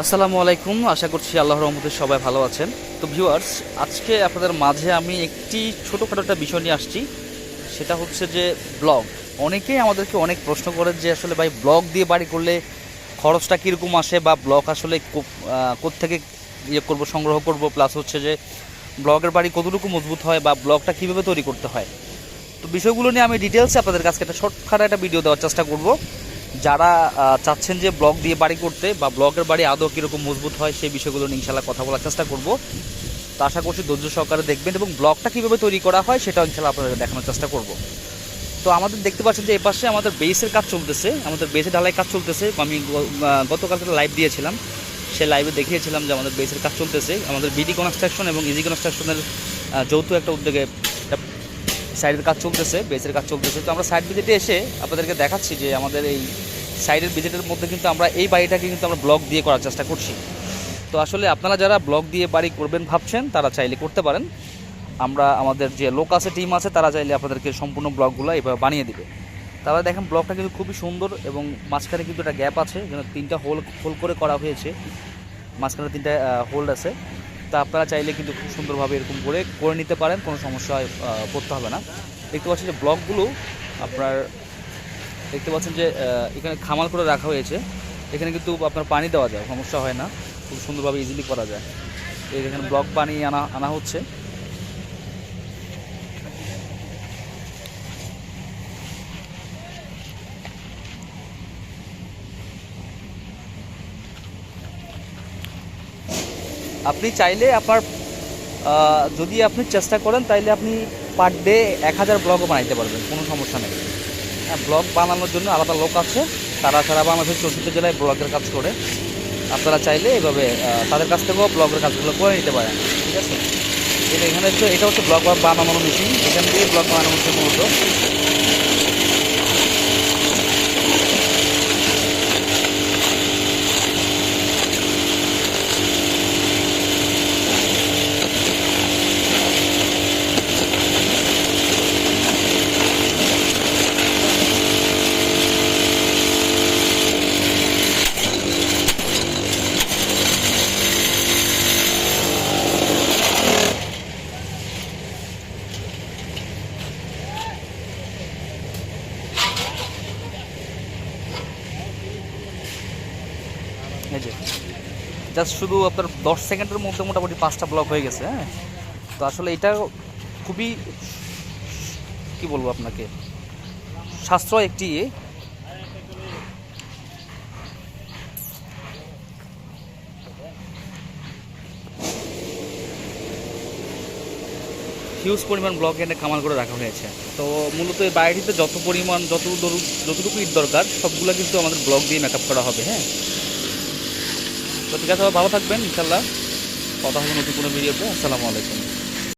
আসসালামু আলাইকুম, আশা করছি আল্লাহ রহমতে সবাই ভালো আছেন। তো ভিউয়ার্স আজকে আপনাদের মাঝে আমি একটি ছোটোখাটো একটা বিষয় নিয়ে আসছি। সেটা হচ্ছে যে ব্লগ অনেকেই আমাদেরকে অনেক প্রশ্ন করেন যে আসলে ভাই ব্লগ দিয়ে বাড়ি করলে খরচটা কীরকম আসে বা ব্লগ আসলে কোথেকে ইয়ে করব, সংগ্রহ করব প্লাস হচ্ছে যে ব্লগের বাড়ি কতটুকু মজবুত হয় বা ব্লগটা কীভাবে তৈরি করতে হয়। তো বিষয়গুলো নিয়ে আমি ডিটেলসে আপনাদের কাছে একটা শর্টখাটো একটা ভিডিও দেওয়ার চেষ্টা করব। যারা চাচ্ছেন যে ব্লগ দিয়ে বাড়ি করতে বা ব্লগের বাড়ি আদৌ কীরকম মজবুত হয় সেই বিষয়গুলো নিয়ে ইনশাল্লাহ কথা বলার চেষ্টা করব। তো আশা করছি ধৈর্য সহকারে দেখবেন এবং ব্লগটা কীভাবে তৈরি করা হয় সেটাও ইনশাল্লাহ আপনাদের দেখানোর চেষ্টা করব। তো আমাদের দেখতে পাচ্ছেন যে এপাশে আমাদের বেসের কাজ চলতেছে আমাদের বেসে ঢালাই কাজ চলতেছে। আমি গ- আহ, গতকালকে লাইভ দিয়েছিলাম সে লাইভে দেখিয়েছিলাম যে আমাদের বেসের কাজ চলতেছে। আমাদের বিডি কনস্ট্রাকশন এবং ইজি কনস্ট্রাকশনের যৌথ একটা উদ্যোগে সাইডের কাজ চলতেছে বেসের কাজ চলতেছে। তো আমরা সাইড ভিজিটে এসে আপনাদেরকে দেখাচ্ছি যে আমাদের এই সাইডের ভিজিটের মধ্যে কিন্তু আমরা এই বাড়িটাকে কিন্তু আমরা ব্লক দিয়ে করার চেষ্টা করছি। তো আসলে আপনারা যারা ব্লক দিয়ে বাড়ি করবেন ভাবছেন, তারা চাইলে করতে পারেন। আমরা আমাদের যে লোক আছে টিম আছে, তারা চাইলে আপনাদেরকে সম্পূর্ণ ব্লকগুলো এভাবে বানিয়ে দিবে। তারপরে দেখেন ব্লকটা কিন্তু খুবই সুন্দর এবং মাঝখানে কিন্তু একটা গ্যাপ আছে। যেন তিনটা হোল হোল করে করা হয়েছে। মাঝখানে তিনটা হোল্ড আছে। তা আপনারা চাইলে কিন্তু খুব সুন্দরভাবে এরকম করে করে নিতে পারেন, কোনো সমস্যায় পড়তে হবে না। দেখতে পাচ্ছেন যে ব্লকগুলো আপনার, দেখতে পাচ্ছেন যে এখানে খামাল করে রাখা হয়েছে। এখানে কিন্তু আপনার পানি দেওয়া যায়, সমস্যা হয় না। খুব সুন্দরভাবে ইজিলি করা যায়। এখানে ব্লক পানি আনা আনা হচ্ছে। আপনি চাইলে আপনার যদি আপনি চেষ্টা করেন, তাইলে আপনি পার ডে এক হাজার ব্লগও বানাইতে পারবেন, কোনো সমস্যা নেই। হ্যাঁ ব্লগ বানানোর জন্য আলাদা লোক আছে, তারা সারা বাংলাদেশের চৌষট্টি জেলায় ব্লগের কাজ করে। আপনারা চাইলে এভাবে তাদের কাছ থেকেও ব্লগের কাজগুলো করে নিতে পারেন, ঠিক আছে? এটা এখানে হচ্ছে, এটা হচ্ছে ব্লগ বানানোর মেশিন এখান দিয়ে ব্লগ বানানো হচ্ছে মূলত। এই যে জাস্ট শুধু আপনার দশ সেকেন্ডের মধ্যে মোটামুটি পাঁচটা ব্লক হয়ে গেছে হ্যাঁ? তো আসলে এটা খুবই কি বলব আপনাকে? সাশ্রয় একটি। হিউজ পরিমাণ ব্লক এনে কামাল করে রাখা হয়েছে। তো মূলত এই বাড়িটিতে যত পরিমাণ, যত যতটুকু ইট দরকার, সবগুলো কিন্তু আমাদের ব্লক দিয়ে মেকআপ করা হবে হ্যাঁ? তো ঠিক আছে ভালো থাকবেন ইনশাল্লাহ কথা হবে নতুন কোনো ভিডিওতে। আসসালামু আলাইকুম।